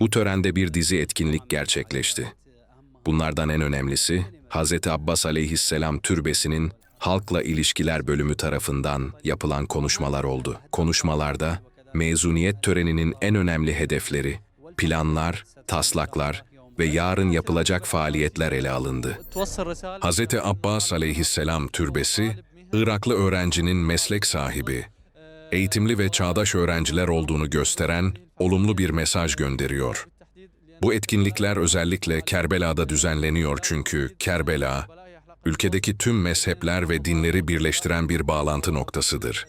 Bu törende bir dizi etkinlik gerçekleşti. Bunlardan en önemlisi, Hz. Abbas aleyhisselam türbesinin Halkla İlişkiler bölümü tarafından yapılan konuşmalar oldu. Konuşmalarda mezuniyet töreninin en önemli hedefleri, planlar, taslaklar ve yarın yapılacak faaliyetler ele alındı. Hz. Abbas aleyhisselam türbesi, Iraklı öğrencinin meslek sahibi, eğitimli ve çağdaş öğrenciler olduğunu gösteren olumlu bir mesaj gönderiyor. Bu etkinlikler özellikle Kerbela'da düzenleniyor çünkü Kerbela, ülkedeki tüm mezhepler ve dinleri birleştiren bir bağlantı noktasıdır.